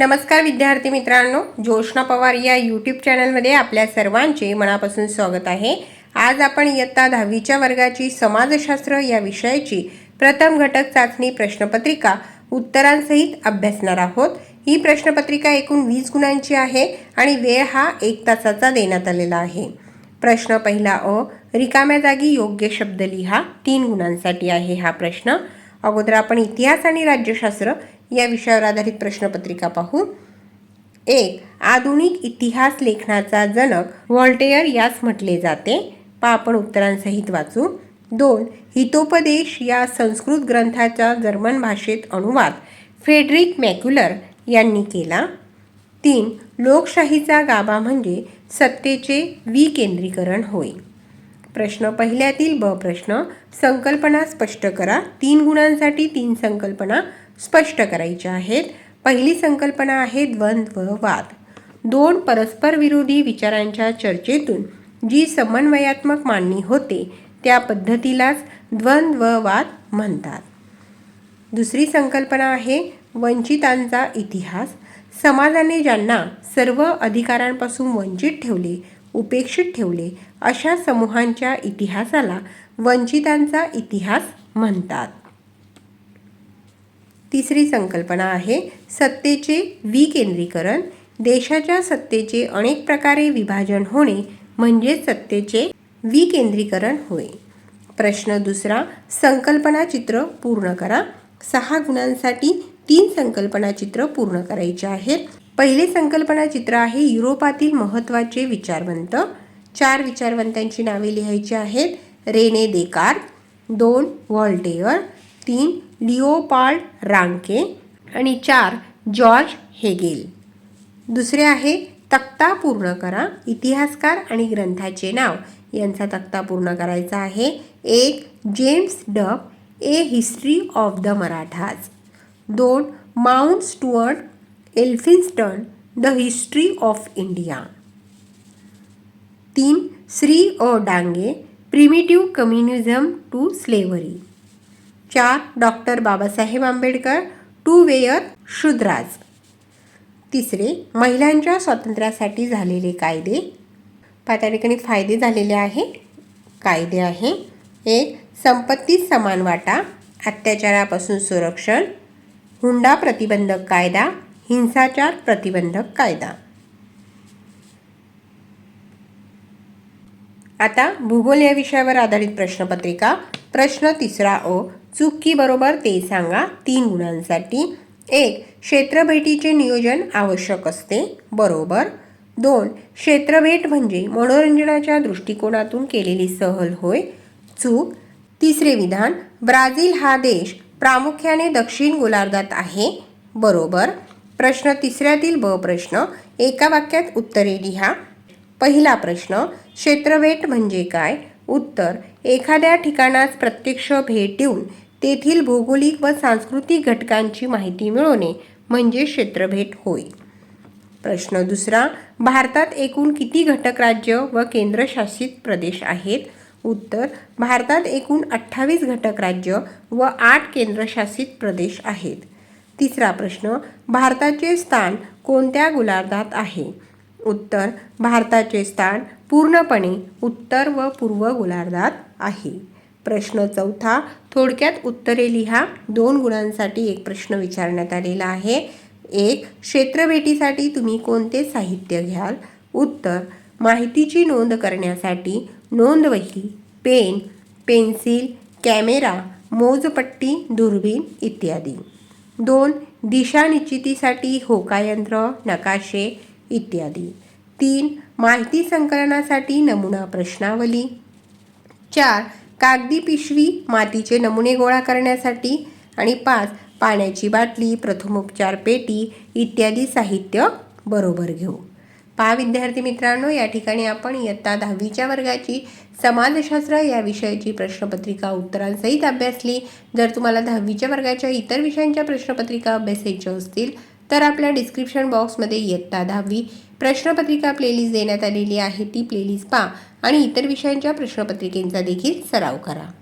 नमस्कार विद्यार्थी मित्रांनो जोशना पवार या यूट्यूब चॅनलमध्ये आपल्या सर्वांचे मनापासून स्वागत आहे. आज आपण इयत्ता दहावीच्या वर्गाची समाजशास्त्र या विषयाची प्रथम घटक चाचणी प्रश्नपत्रिका उत्तरांसहित अभ्यासणार आहोत. ही प्रश्नपत्रिका एकूण वीस गुणांची आहे आणि वेळ हा एक तासाचा देण्यात आलेला आहे. प्रश्न पहिला अ रिकाम्या जागी योग्य शब्द लिहा. तीन गुणांसाठी आहे हा प्रश्न. अगोदर आपण इतिहास आणि राज्यशास्त्र या विषयावर आधारित प्रश्नपत्रिका पाहू. एक आधुनिक इतिहास लेखनाचा जनक व्हॉल्टेअर यास म्हटले जाते. पा आपण उत्तरांसहित वाचू. दोन हितोपदेश या संस्कृत ग्रंथाचा जर्मन भाषेत अनुवाद फेडरिक मॅक्युलर यांनी केला. तीन लोकशाहीचा गाभा म्हणजे सत्तेचे विकेंद्रीकरण होय. प्रश्न पहिल्यातील ब प्रश्न. संकल्पना स्पष्ट करा. तीन गुणांसाठी तीन संकल्पना स्पष्ट करायच्या आहेत. पहिली संकल्पना आहे द्वंद्ववाद दोन परस्पर विरोधी विचारांच्या चर्चेतून जी समन्वयात्मक मांडणी होते त्या पद्धतीलाच द्वंद्ववाद म्हणतात. दुसरी संकल्पना आहे वंचितांचा इतिहास. समाजाने ज्यांना सर्व अधिकारांपासून वंचित ठेवले उपेक्षित ठेवले अशा समूहांच्या इतिहासाला वंचितांचा इतिहास म्हणतात. तिसरी संकल्पना आहे सत्तेचे विकेंद्रीकरण. देशाच्या सत्तेचे अनेक प्रकारे विभाजन होणे म्हणजे सत्तेचे विकेंद्रीकरण होय. प्रश्न दुसरा संकल्पना चित्र पूर्ण करा. सहा गुणांसाठी तीन संकल्पना चित्र पूर्ण करायचे आहेत. पहिले संकल्पना चित्र आहे युरोपातील महत्त्वाचे विचारवंत. चार विचारवंतांची नावे लिहायची आहेत. रेने देकार दोन व्हॉल्टेअर तीन लिओपाल्ड रांके आणि चार जॉर्ज हेगेल. दुसरे आहे तक्ता पूर्ण करा इतिहासकार आणि ग्रंथाचे नाव. यांचा तक्ता पूर्ण करायचा आहे. एक James Duff a history of the Marathas. दोन Mount Stuart Elphinstone the history of India. तीन Shri A Dange primitive communism to slavery चार doctor Babasaheb Ambedkar who were Shudras. तिसरे महिलांच्या स्वातंत्र्यासाठी झालेले कायदे. पहा त्या ठिकाणी फायदे झालेले आहे कायदे आहे. एक संपत्ती समान वाटा अत्याचारापासून संरक्षण. हुंडा प्रतिबंधक कायदा हिंसाचार प्रतिबंधक कायदा. आता भूगोल या विषयावर आधारित प्रश्नपत्रिका. प्रश्न तिसरा अ चुकी बरोबर ते सांगा तीन गुणांसाठी. एक क्षेत्रभेटीचे नियोजन आवश्यक असते बरोबर. दोन क्षेत्रभेट म्हणजे मनोरंजनाच्या दृष्टिकोनातून केलेली सहल होय. चूक. तिसरे विधान ब्राझील हा देश प्रामुख्याने दक्षिण गोलार्धात आहे बरोबर. प्रश्न तिसऱ्यातील ब प्रश्न एका वाक्यात उत्तरे लिहा. पहिला प्रश्न क्षेत्रभेट म्हणजे काय? उत्तर एखाद्या ठिकाणास प्रत्यक्ष भेट देऊन तेथील भौगोलिक व सांस्कृतिक घटकांची माहिती मिळवणे म्हणजे क्षेत्रभेट होय. प्रश्न दुसरा भारतात एकूण किती घटक राज्य व केंद्रशासित प्रदेश आहेत? उत्तर भारतात एकूण अठ्ठावीस घटक राज्य व आठ केंद्रशासित प्रदेश आहेत. तिसरा प्रश्न भारताचे स्थान कोणत्या गोलार्धात आहे? उत्तर भारताचे स्थान पूर्णपणे उत्तर व पूर्व गोलार्धात आहे. प्रश्न चौथा थोडक्यात उत्तरे लिहा. दोन गुणांसाठी एक प्रश्न विचारण्यात आलेला आहे. एक क्षेत्रभेटीसाठी तुम्ही कोणते साहित्य घ्याल? उत्तर माहितीची नोंद करण्यासाठी नोंदवही. पेन पेन्सिल कॅमेरा मोजपट्टी दुर्बीण इत्यादी. दोन दिशानिश्चितीसाठी होकायंत्र नकाशे इत्यादी. तीन माहिती संकलनासाठी नमुना प्रश्नावली. चार कागदी पिशवी मातीचे नमुने गोळा करण्यासाठी. आणि पाच पाण्याची बाटली प्रथमोपचार पेटी इत्यादी साहित्य बरोबर घेऊ. पहा विद्यार्थी मित्रांनो या ठिकाणी आपण इयत्ता दहावीच्या वर्गाची समाजशास्त्र या विषयाची प्रश्नपत्रिका उत्तरांसहित अभ्यासली. जर तुम्हाला दहावीच्या वर्गाच्या इतर विषयांच्या प्रश्नपत्रिका अभ्यासायच्या असतील तर आपल्या डिस्क्रिप्शन बॉक्समध्ये इयत्ता दहावी प्रश्नपत्रिका प्लेलिस्ट देण्यात आलेली आहे ती प्लेलिस्ट पहा. आणि इतर विषयांच्या प्रश्नपत्रिकेंचा देखील सराव करा.